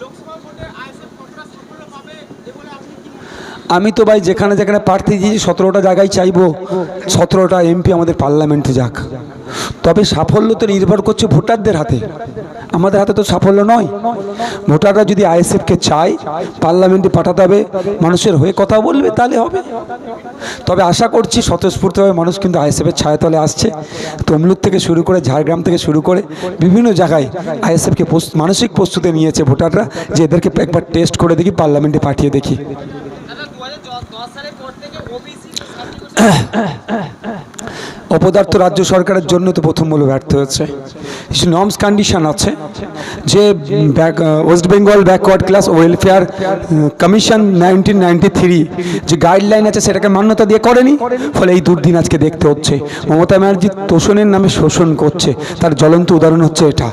লোকসভা ভোটে আইএসএফ আমি তো ভাই যেখানে যেখানে প্রার্থী দিয়েছি সতেরোটা জায়গায় চাইব। সতেরোটা এমপি আমাদের পার্লামেন্টে যাক। তবে সাফল্য তো নির্ভর করছে ভোটারদের হাতে। আমাদের হাতে তো সাফল্য নয়। ভোটাররা যদি আইএসএফকে চায় পার্লামেন্টে পাঠাতে হবে, মানুষের হয়ে কথা বলবে, তাহলে হবে। তবে আশা করছি স্বতঃস্ফূর্তভাবে মানুষ কিন্তু আইএসএফের ছায়াতলে আসছে। তমলুক থেকে শুরু করে ঝাড়গ্রাম থেকে শুরু করে বিভিন্ন জায়গায় আইএসএফকে মানসিক প্রস্তুতি নিয়েছে ভোটাররা, যে এদেরকে একবার টেস্ট করে দেখি পার্লামেন্টে পাঠিয়ে দেখি। uh, uh, uh. অপদার্থ রাজ্য সরকারের জন্য তো প্রথম বলে ব্যর্থ হয়েছে। কিছু নর্মস কন্ডিশন আছে যে West Bengal backward class welfare commission nineteen যে গাইডলাইন আছে সেটাকে মান্যতা দিয়ে করেনি, ফলে এই দুর্দিন আজকে দেখতে হচ্ছে। মমতা ব্যানার্জি তোষণের নামে শোষণ করছে, তার জ্বলন্ত উদাহরণ হচ্ছে এটা।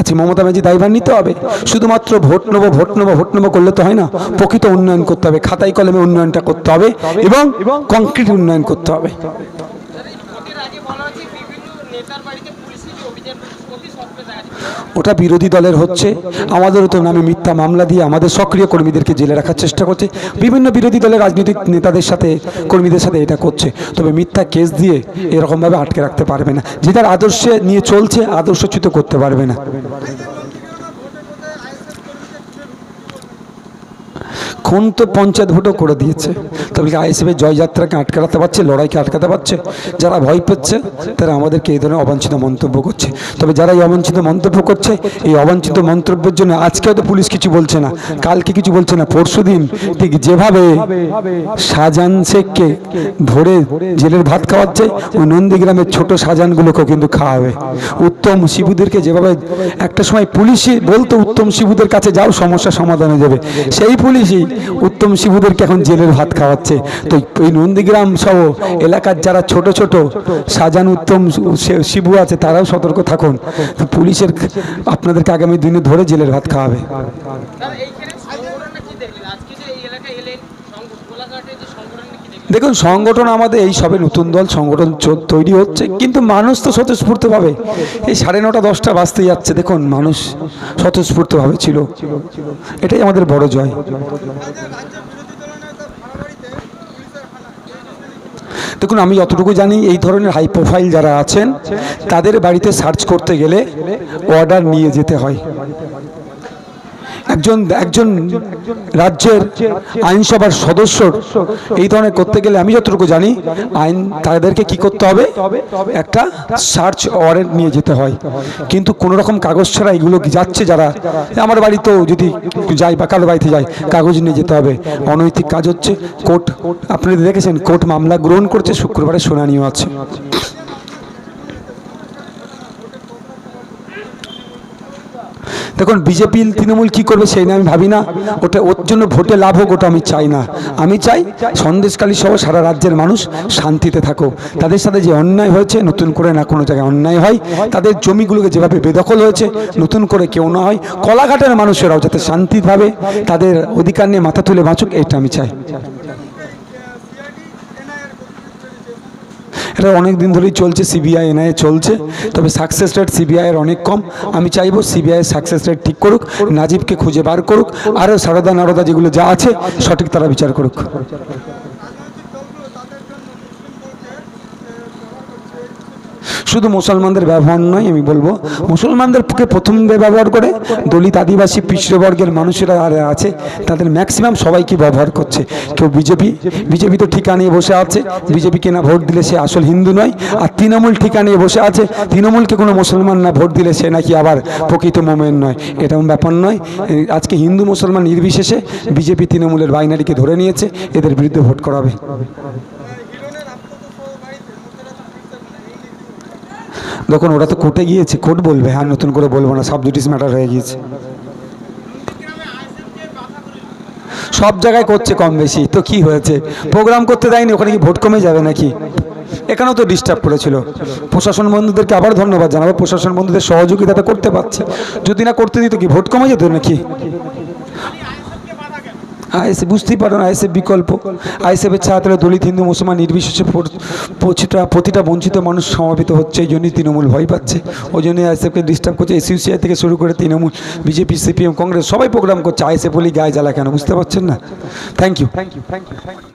আচ্ছা মমতা ব্যানার্জি দায়ভার নিতে হবে? শুধুমাত্র ভোট নেব ভোট নেব ভোট নেব করলে তো হয় না। প্রকৃত উন্নয়ন করতে হবে, খাতায় কলমে উন্নয়নটা করতে হবে এবং কংক্রিট উন্নয়ন করতে হবে দাদা এই ভোটের আগে বলা হচ্ছে বিভিন্ন নেতার বাড়িতে পুলিশের যে অভিযান অতি সক্রিয় দেখা যাচ্ছে ওটা বিরোধী দলের হচ্ছে। আমাদেরও তো নামে মিথ্যা মামলা দিয়ে আমাদের সক্রিয় কর্মীদেরকে জেলে রাখার চেষ্টা করছে। বিভিন্ন বিরোধী দলের রাজনৈতিক নেতাদের সাথে, কর্মীদের সাথে এটা করছে। তবে মিথ্যা কেস দিয়ে এরকমভাবে আটকে রাখতে পারবে না। যে তার আদর্শে নিয়ে চলছে, আদর্শচ্যুত করতে পারবে না। খুন তো পঞ্চায়েত ভোটও করে দিয়েছে। তবে আইএসএফের জয়যাত্রাকে আটকাতে পারছে, লড়াইকে আটকাতে পারছে? যারা ভয় পাচ্ছে, তারা আমাদেরকে এই ধরনের অবাঞ্ছিত মন্তব্য করছে। তবে যারা এই অবাঞ্ছিত মন্তব্য করছে, এই অবাঞ্ছিত মন্তব্যের জন্য আজকে হয়তো পুলিশ কিছু বলছে না, কালকে কিছু বলছে না, পরশু দিন ঠিক যেভাবে শাহজাহান শেখকে ধরে জেলের ভাত খাওয়াচ্ছে ওই নন্দীগ্রামের ছোট শাহজাহানগুলোকেও কিন্তু খাওয়াবে। উত্তম শিবুদেরকে যেভাবে একটা সময় পুলিশই বলতো, উত্তম শিবুদের কাছে যাও, সমস্যা সমাধান হয়ে যাবে সেই পুলিশই উত্তম শিবুদেরকে এখন জেলের ভাত খাওয়াচ্ছে। তো এই নন্দীগ্রাম সহ এলাকার যারা ছোট ছোট, সাজান উত্তম শিবু আছে, তারাও সতর্ক থাকুন। পুলিশের আপনাদেরকে আগামী দিনে ধরে জেলের ভাত খাওয়াবে। দেখুন, সংগঠন আমাদের এই সবে নতুন দল, সংগঠন তৈরি হচ্ছে, কিন্তু মানুষ তো স্বতঃস্ফূর্তভাবে এই সাড়ে নটা, দশটা বাজতে যাচ্ছে। দেখুন, মানুষ স্বতঃস্ফূর্তভাবে ছিল। এটাই আমাদের বড় জয়। দেখুন, আমি যতটুকু জানি, এই ধরনের হাই প্রোফাইল যারা আছেন, তাদের বাড়িতে সার্চ করতে গেলে অর্ডার নিয়ে যেতে হয়। একজন একজন রাজ্যের আইনসভার সদস্য এই ধরনের করতে গেলে আমি যতটুকু জানি, আইন তাদেরকে কি করতে হবে? একটা সার্চ ওয়ারেন্ট নিয়ে যেতে হয়। কিন্তু কোনো রকম কাগজ ছাড়া এগুলো যাচ্ছে যারা? আমার বাড়িতেও যদি যাই বা কারও বাড়িতে যাই, কাগজ নিয়ে যেতে হবে। অনৈতিক কাজ হচ্ছে, কোর্ট, আপনি দেখেছেন, কোর্ট মামলা গ্রহণ করছে, শুক্রবারে শুনানিও আছে। দেখুন, বিজেপি তৃণমূল কি করবে সেই আমি ভাবি না। ওটা ওর জন্য ভোটে লাভ হোক, ওটা আমি চাই না। আমি চাই সন্দেশকালী সহ সারা রাজ্যের মানুষ শান্তিতে থাকো। তাদের সাথে যে অন্যায় হয়েছে, নতুন করে না কোনো জায়গায় অন্যায় হয়। তাদের জমিগুলোকে যেভাবে বেদখল হয়েছে, নতুন করে কেউ না হয়, কলাঘাটের মানুষেরাও যাতে শান্তিভাবে তাদের অধিকার নিয়ে মাথা তুলে বাঁচুক, এটা আমি চাই। এটা অনেক দিন ধরেই চলছে সিবিআই এনআইএ চলছে, তবে সাকসেস রেট সিবিআইয়ের অনেক কম। আমি চাইব সিবিআইয়ের সাকসেস রেট ঠিক করুক, নাজিবকে খুঁজে বার করুক আরও সারদা নারদা যেগুলো যা আছে, সঠিক তারা বিচার করুক। শুধু মুসলমানদের ব্যবহার নয়, আমি বলব মুসলমানদের পক্ষে প্রথম ব্যবহার করে দলিত আদিবাসী পিছড়বর্গের মানুষেরা আর আছে, তাদের ম্যাক্সিমাম সবাইকে ব্যবহার করছে। কেউ বিজেপি বিজেপি তো ঠিকা নিয়ে বসে আছে বিজেপিকে না ভোট দিলে সে আসল হিন্দু নয়, আর তৃণমূল ঠিকা নিয়ে বসে আছে, তৃণমূলকে কোনো মুসলমান না ভোট দিলে সে নাকি আবার প্রকৃত মোমেন নয়। এরকম ব্যাপার নয়, আজকে হিন্দু মুসলমান নির্বিশেষে বিজেপি তৃণমূলের বাইনারিকে ধরে নিয়েছে, এদের বিরুদ্ধে ভোট করাবে। দেখুন, ওরা তো কোর্টে গিয়েছে, কোর্ট বলবে আর নতুন করে বলব না, সব জুডিস ম্যাটার হয়ে গিয়েছে। সব জায়গায় করছে কম বেশি, তো কি হয়েছে? প্রোগ্রাম করতে দেয়নি, ওখানে কি ভোট কমে যাবে নাকি? এখানেও তো ডিস্টার্ব করেছিল। প্রশাসন বন্ধুদেরকে আবার ধন্যবাদ জানাব, প্রশাসন বন্ধুদের সহযোগিতাটা করতে পারছে। যদি না করতে দিত কি, ভোট কমে যেত নাকি? আইএসএফ বুঝতেই পারো না আইএসএফ বিকল্প। আইএসএফের ছাত্র দলিত হিন্দু, মুসলমান, নির্বিশেষে প্রতিটা প্রতিটা বঞ্চিত মানুষ সমাবেত হচ্ছে, এই জন্যই তৃণমূল ভয় পাচ্ছে। ওই জন্যই আইএসএফকে ডিস্টার্ব করছে। এসইউসিআই থেকে শুরু করে তৃণমূল, বিজেপি, সিপিএম, কংগ্রেস সবাই প্রোগ্রাম করছে। আইএসএফ বলি গায়ে জ্বালা কেন, বুঝতে পারছেন না? Thank you thank you thank you